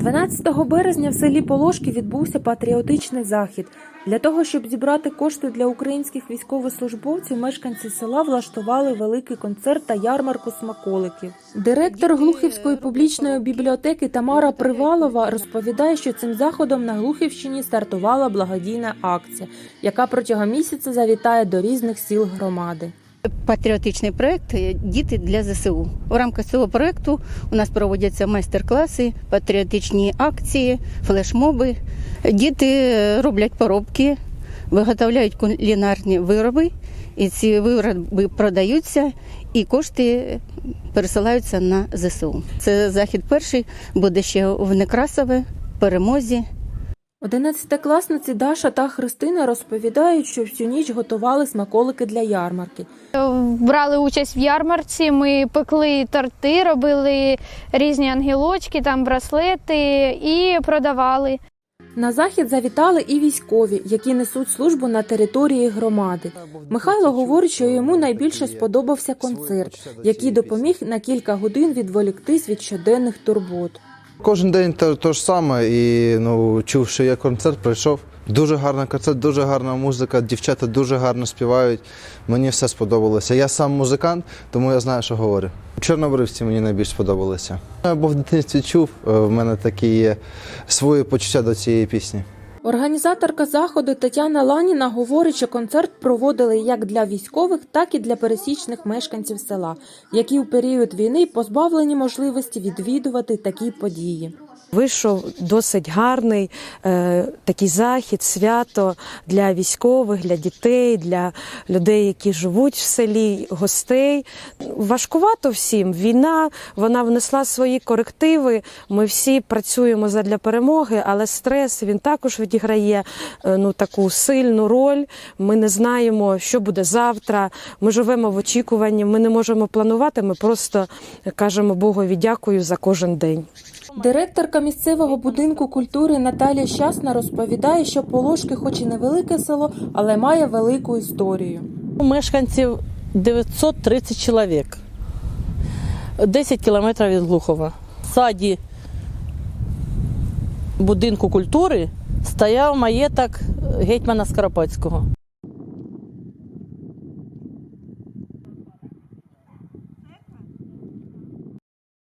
12 березня в селі Полошки відбувся патріотичний захід. Для того, щоб зібрати кошти для українських військовослужбовців, мешканці села влаштували великий концерт та ярмарку смаколиків. Директор Глухівської публічної бібліотеки Тамара Привалова розповідає, що цим заходом на Глухівщині стартувала благодійна акція, яка протягом місяця завітає до різних сіл громади. Патріотичний проект Діти для ЗСУ. У рамках цього проекту у нас проводяться майстер-класи, патріотичні акції, флешмоби. Діти роблять поробки, виготовляють кулінарні вироби, і ці вироби продаються, і кошти пересилаються на ЗСУ. Це захід перший, буде ще в Некрасове, перемозі. Одинадцятикласниці Даша та Христина розповідають, що всю ніч готували смаколики для ярмарки. Брали участь в ярмарці. Ми пекли торти, робили різні ангелочки, там браслети і продавали. На захід завітали і військові, які несуть службу на території громади. Михайло говорить, що йому найбільше сподобався концерт, який допоміг на кілька годин відволіктись від щоденних турбот. Кожен день те, те ж саме, і ну, чув, що є концерт, прийшов. Дуже гарний концерт, дуже гарна музика, дівчата дуже гарно співають. Мені все сподобалося. Я сам музикант, тому я знаю, що говорю. Чорнобривці мені найбільш сподобалися. Я був в дитинстві чув, е, в мене такі є свої почуття до цієї пісні. Організаторка заходу Тетяна Ланіна говорить, що концерт проводили як для військових, так і для пересічних мешканців села, які у період війни позбавлені можливості відвідувати такі події. Вийшов досить гарний е, такий захід, свято для військових, для дітей, для людей, які живуть в селі, гостей. Важкувато всім. Війна вона внесла свої корективи. Ми всі працюємо задля перемоги, але стрес він також відіграє е, ну таку сильну роль. Ми не знаємо, що буде завтра. Ми живемо в очікуванні. Ми не можемо планувати. Ми просто кажемо Богові дякую за кожен день. Директорка місцевого будинку культури Наталія Щасна розповідає, що Полошки, хоч і невелике село, але має велику історію. У Мешканців 930 чоловік. 10 кілометрів від Глухова. В саді будинку культури стояв маєток гетьмана Скоропадського.